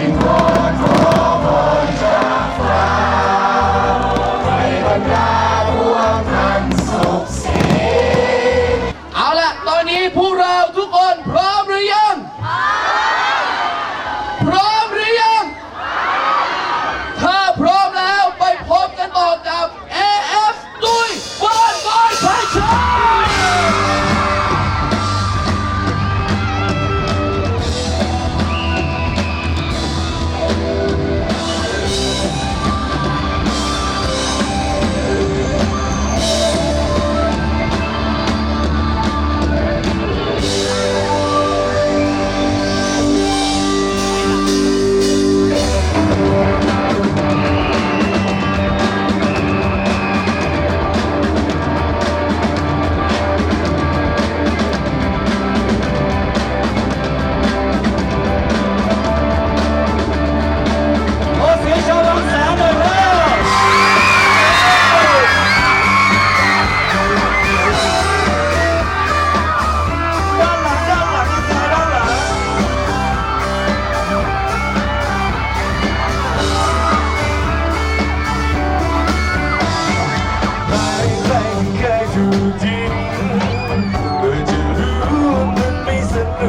Happy birthday.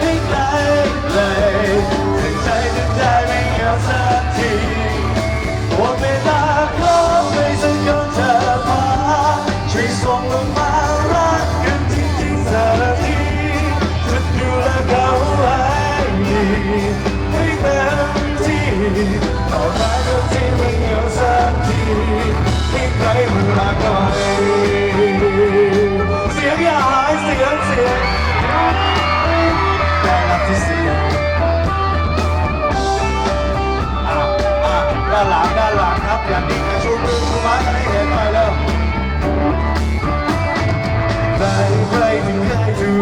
ให้ไกลเลยงใจถึงใจไม่เหงาสักทีหมดเวลาขอไปสักคนเธมาช่วยส่งลงมารักกันจริงๆสักทีจะดูแลเขาให้ดีให้เต็มที่เอารักกัที่ไม่เหงาสักทีให้ใครมันรัก ครับอยากดีกันชูมือชูไม้กันให้เห็นหน่อยเร็วใครใครที่เคยถูก